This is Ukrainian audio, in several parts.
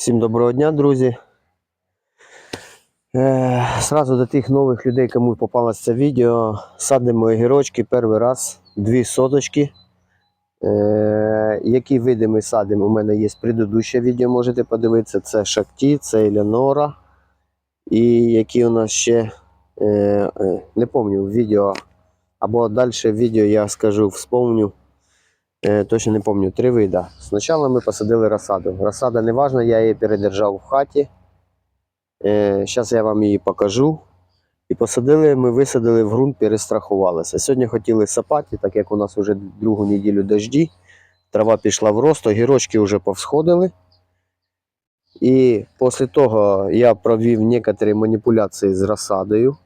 Всім доброго дня, друзі. Е, Сразу до тих нових людей, кому попалось це відео, садимо огірочки перший раз, дві соточки. Е, які види ми садимо? У мене є предыдущее відео, можете подивитися. Це Шакті, це Елеонора. І які у нас ще е, е, не пам'ятаю відео. Або далі відео я скажу, вспомню. Е, точно не пам'ятаю, три вида. Спочатку ми посадили розсаду. Розсада не важна, я її передержав в хаті. Зараз я вам її покажу. І посадили, ми висадили в ґрунт, перестрахувалися. Сьогодні хотіли сапати, так як у нас вже другу неділю дожді. Трава пішла в рост, огірочки вже повсходили. І після того я провів некоторі маніпуляції з розсадою.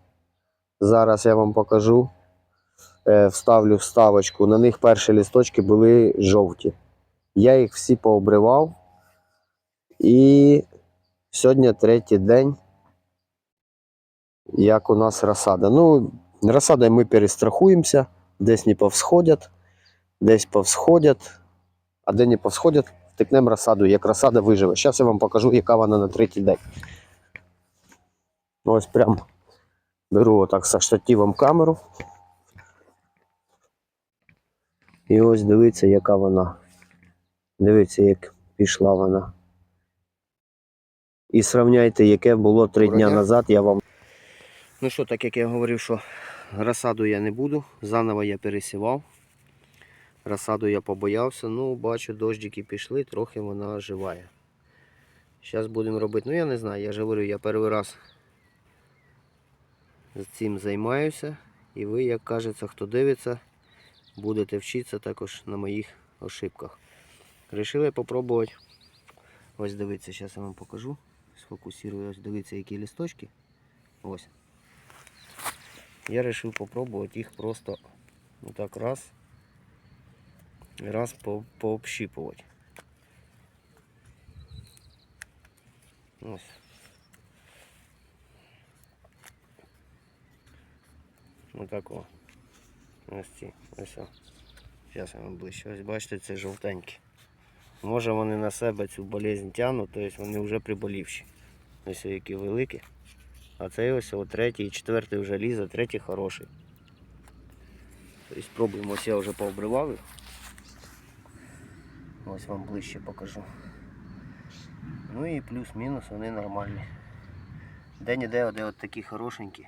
Зараз я вам покажу. Е, Вставлю вставочку. На них перші лісточки були жовті. Я їх всі пообривав. І сьогодні третій день, як у нас розсада. Ну, розсадою ми перестрахуємося, десь не повсходять, десь повсходять, а де не повсходять, втикнемо розсаду, як розсада виживе. Зараз я вам покажу, яка вона на третій день. Ось прям беру отак со штативом камеру. І ось дивіться, яка вона. Дивіться, як пішла вона. І сравняйте, яке було три дня назад, я вам. Ну що, так як я говорив, що розсаду я не буду, заново я пересівав. Розсаду я побоявся, ну бачу, дождики пішли, трохи вона оживає. Зараз будемо робити. Ну я не знаю, я ж говорю, я перший раз цим займаюся. І ви, як кажеться, хто дивиться, будете вчитися також на моїх ошибках. Рішили попробувати. Ось дивіться, зараз я вам покажу. Сфокусирую, ось дивіться, які листочки. Ось. Я вирішив попробувати їх просто отак раз. Раз по, пообщипувати. Ось. Отак о. Ось ці. Ось. Зараз я вам ближче. Ось бачите, це жовтенькі. Може вони на себе цю болезнь тягнуть, тобто вони вже приболівші. Ось які великі. А цей ось о, третій четвертий вже лізе, третій хороший. Тобто спробуємо, ось я вже пообривав. Ось вам ближче покажу. Ну і плюс-мінус вони нормальні. Де-ніде де от такі хорошенькі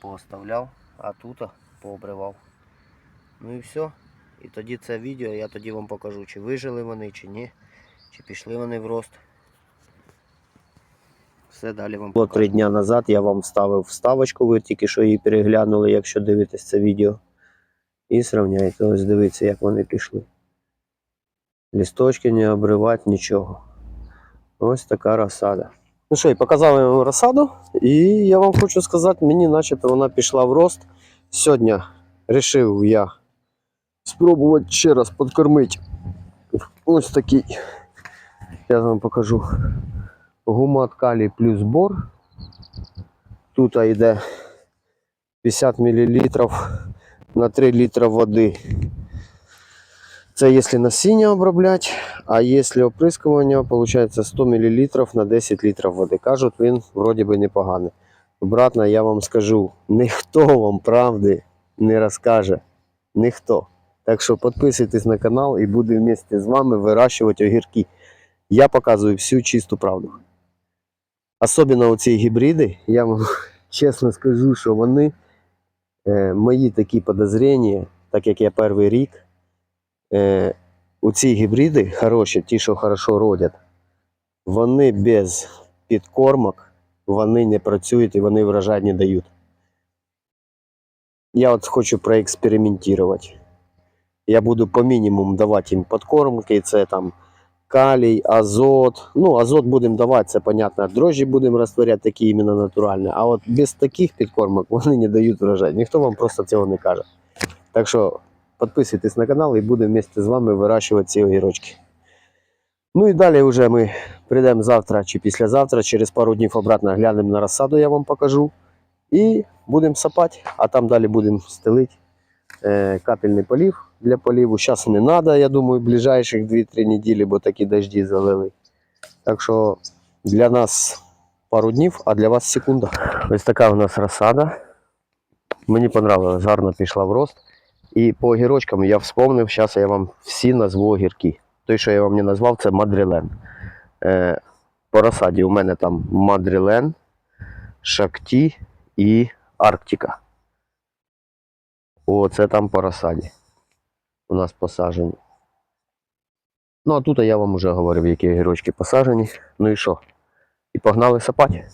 пооставляв, а тут пообривав. Ну і все. І тоді це відео я тоді вам покажу, чи вижили вони, чи ні, чи пішли вони в рост. Все далі вам покажу. Три дні назад я вам вставив вставочку, ви тільки що її переглянули, якщо дивитесь це відео. І сравняйте, ось дивіться, як вони пішли. Лісточки не обривати, нічого. Ось така розсада. Ну що, і показав я вам розсаду, і я вам хочу сказати, мені начебто вона пішла в рост. Сьогодні вирішив я спробувати ще раз підкормити ось такий. Я вам покажу. Гумат калій плюс бор. Тут йде 50 мл на 3 літра води. Це якщо насіння обробляти, а якщо оприскування, виходить 100 мл на 10 літрів води. Кажуть, він вроді би непоганий. Обратно я вам скажу, ніхто вам правди не розкаже. Ніхто. Так що підписуйтесь на канал і буду вместе з вами вирощувати огірки. Я показую всю чисту правду. Особливо оці гібриди, я вам чесно скажу, що вони е, мої такі подозріння, так як я перший рік, е, у ці гібриди хороші, ті, що хорошо родять, вони без підкормок, вони не працюють і вони врожай не дають. Я от хочу проекспериментувати. Я буду по мінімуму давати їм подкормки, це там калій, азот. Ну, азот будемо давати, це понятно. Дрожжі будемо розтворяти такі іменно натуральні. А от без таких підкормок вони не дають врожай. Ніхто вам просто цього не каже. Так що підписуйтесь на канал і будемо вместе з вами вирощувати ці огірочки. Ну і далі вже ми прийдемо завтра чи післязавтра, через пару днів обратно глянемо на розсаду, я вам покажу. І будемо сапати, а там далі будемо стелити е, капельний полів для поліву. Зараз не треба, я думаю, ближайших 2-3 неділі, бо такі дожді залили. Так що для нас пару днів, а для вас секунда. Ось така у нас розсада. Мені понравилось, гарно пішла в рост. І по огірочкам я вспомнив, зараз я вам всі назву огірки. Той, що я вам не назвав, це Мадрилен. Е, по розсаді у мене там Мадрилен, Шакті і Арктика. О, це там по розсаді. У нас посаджені. Ну, а тут я вам вже говорив, які огірочки посаджені. Ну і що? І погнали сапати.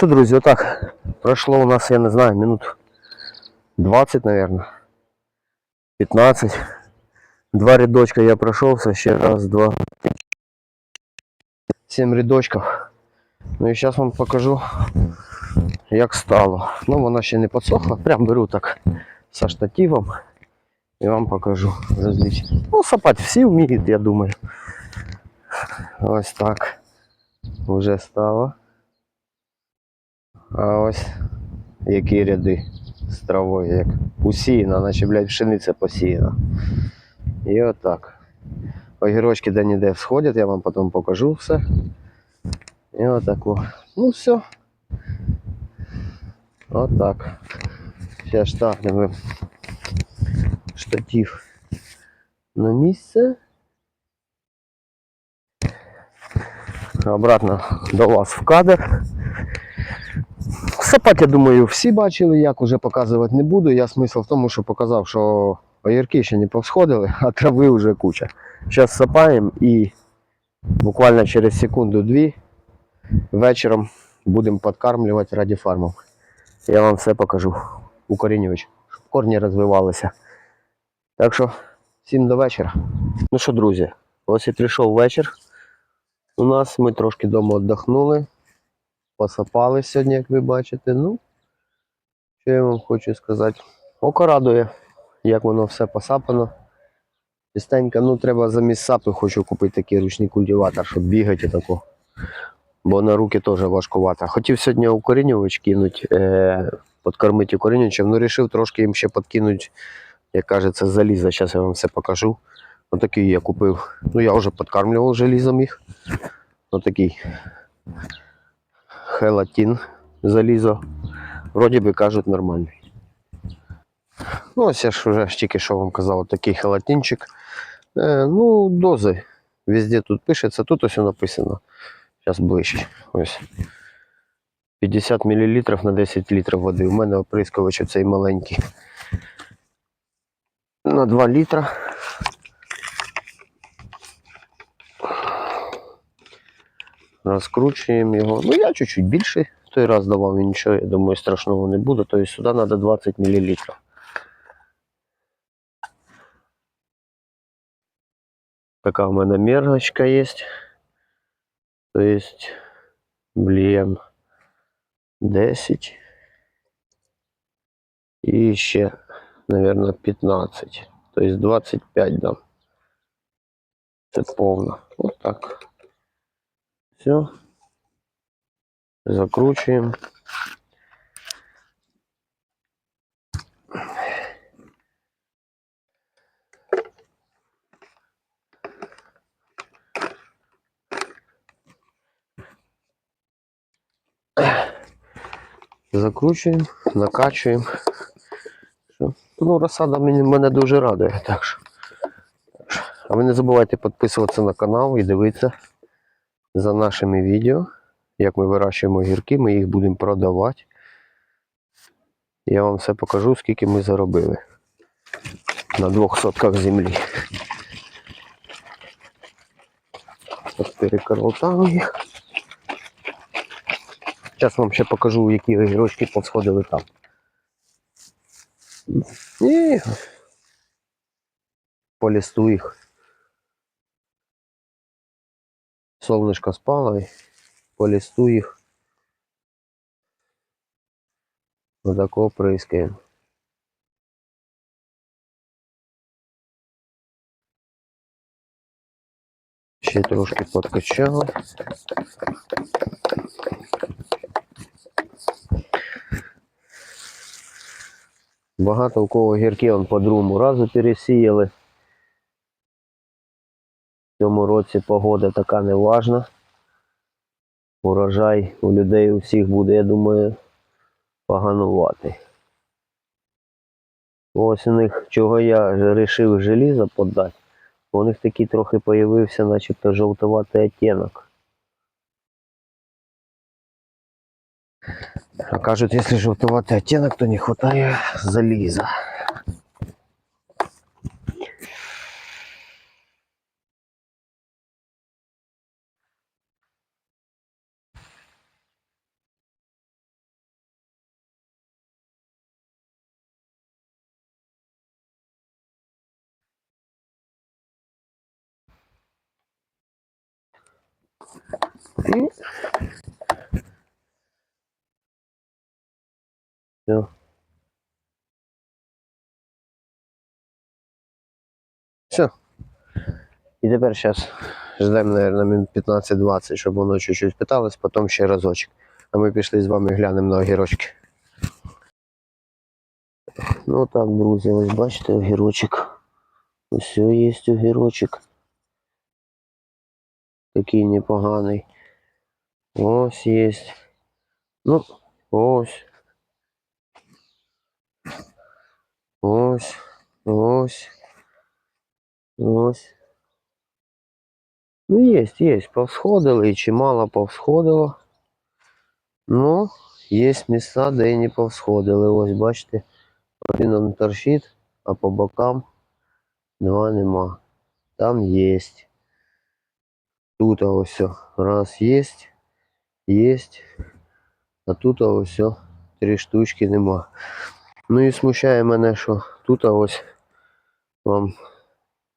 що, друзі, отак. Пройшло у нас, я не знаю, минут 20, наверное. 15. Два рядочка я прошелся, ще раз, два. Сім рядочків. Ну і зараз вам покажу, як стало. Ну, вона ще не підсохла. Прям беру так со штативом і вам покажу розличия. Ну, сапати всі вміють, я думаю. Ось так. Уже стало. А ось які ряди з травою, як усіяна, наче, блядь, пшениця посіяна. І отак. Огірочки де-ніде всходять, я вам потім покажу все. І отако. Ну все. Отак. Зараз штатнемо штатив на місце. Обратно до вас в кадр. Сапати, я думаю, всі бачили, як уже показувати не буду. Я смисл в тому, що показав, що огірки ще не повсходили, а трави вже куча. Зараз сапаємо і буквально через секунду-дві вечором будемо підкармлювати раді фармом. Я вам все покажу. Укорінювач, щоб корні розвивалися. Так що, всім до вечора. Ну що, друзі, ось і прийшов вечір. У нас ми трошки вдома віддохнули посапали сьогодні, як ви бачите. Ну, що я вам хочу сказати. Око радує, як воно все посапано. Чистенько, ну треба замість сапи хочу купити такий ручний культиватор, щоб бігати тако. Бо на руки теж важкувато. Хотів сьогодні укорінювач кинути, е, підкормити укорінювачем, ну вирішив трошки їм ще підкинути, як кажеться, заліза. Зараз я вам все покажу. Отакий я купив. Ну я вже підкармлював желізом їх. Отакий хелатин залізо. Вроді би кажуть нормальний. Ну, ось я ж вже тільки що вам казав, такий хелатинчик. Е, ну, дози. Везде тут пишеться, тут ось написано. Зараз ближче. Ось. 50 мл на 10 літрів води. У мене оприскувач оцей маленький. На 2 літра. Розкручуємо його. Ну, я чуть-чуть більше той раз давав і нічого, я думаю, страшного не буде. Тобто сюди треба 20 мл. Така у мене мергочка є. Тобто, блін, 10. І ще, мабуть, 15. Тобто 25 дам. Це повно. Ось так. Все. Закручиваем. Закручуємо, накачуємо. Ну, розсада мене дуже радує. Так що. А ви не забувайте підписуватися на канал і дивитися за нашими відео, як ми вирощуємо гірки, ми їх будемо продавати. Я вам все покажу, скільки ми заробили на двох сотках землі. Так, переколотав їх. Зараз вам ще покажу, які огірочки посходили там. І по листу їх. Солнышко спало і по листу їх. Отако прискаємо. Ще трошки подкачали. Багато у кого гірки он по другому разу пересіяли. Цьому році погода така неважна. Урожай у людей у всіх буде, я думаю, поганувати. Ось у них, чого я вирішив желізо подати, у них такий трохи появився, начебто жовтуватий оттінок. А кажуть, якщо жовтуватий оттінок, то не вистачає заліза. І все. Все. І тепер зараз ждемо, мабуть, минут 15-20, щоб воно чуть-чуть питалось, потім ще разочок. А ми пішли з вами глянемо на огірочки. Ну так, друзі, ось бачите огірочок. Ось є огірочок. Такий непоганий. Ось є. Ну, ось. Ось. Ось. Ось. Ну, є, є. Повсходили і чимало повсходило. Ну, є місця, де і не повсходили. Ось, бачите, один он торчить, а по бокам два нема. Там є. Тут ось все. Раз є, є. А тут ось все. Три штучки нема. Ну і смущає мене, що тут ось вам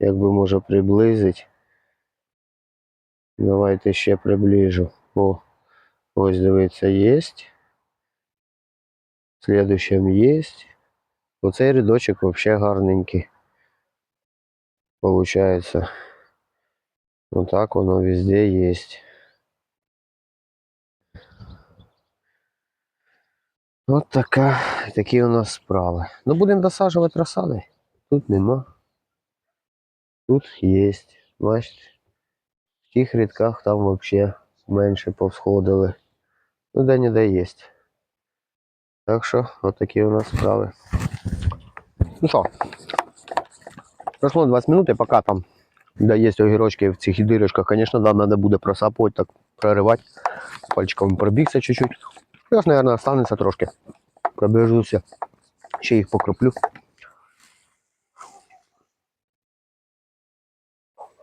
якби може приблизить. Давайте ще приближу. О, ось дивіться, є. В следующем є. Оцей рядочок вообще гарненький. Получается. Вот так воно везде есть. От така, такі у нас справи. Ну, будемо досаджувати розсади. Тут нема. Тут є. Бачите. В тих рядках там взагалі менше повсходили. Ну, де не де є. Так що, от такі у нас справи. Ну що, прошло 20 минут, і поки там, де є огірочки в цих дирочках, звісно, да, треба буде просапувати, так проривати. Пальчиком пробігся чуть-чуть. Я ж, мабуть, останеться трошки. Пробіжуся. Ще їх покроплю.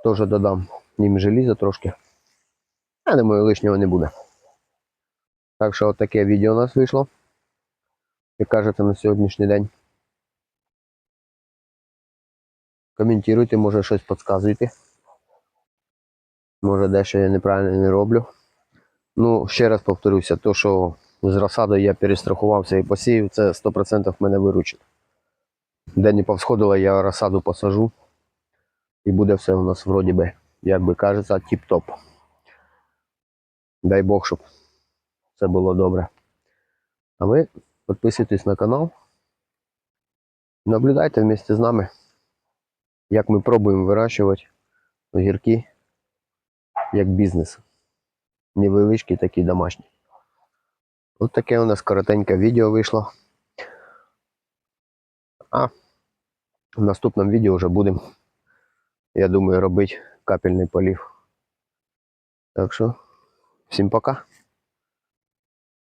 Теж додам їм желіза трошки. Я думаю, лишнього не буде. Так що от таке відео у нас вийшло. Як кажете, на сьогоднішній день. Коментуйте, може щось підказуйте. Може дещо я неправильно не роблю. Ну, ще раз повторюся, то, що з розсадою я перестрахувався і посіяв, це 100% мене виручить. Де не повсходило, я розсаду посажу. І буде все у нас вроді би, як би кажеться, тіп-топ. Дай Бог, щоб все було добре. А ви підписуйтесь на канал. Наблюдайте вместе з нами, як ми пробуємо вирощувати огірки як бізнес. Невеличкі такі домашні. Ось таке у нас коротеньке відео вийшло. А в наступному відео вже будемо, я думаю, робити капельний полів. Так що, всім пока.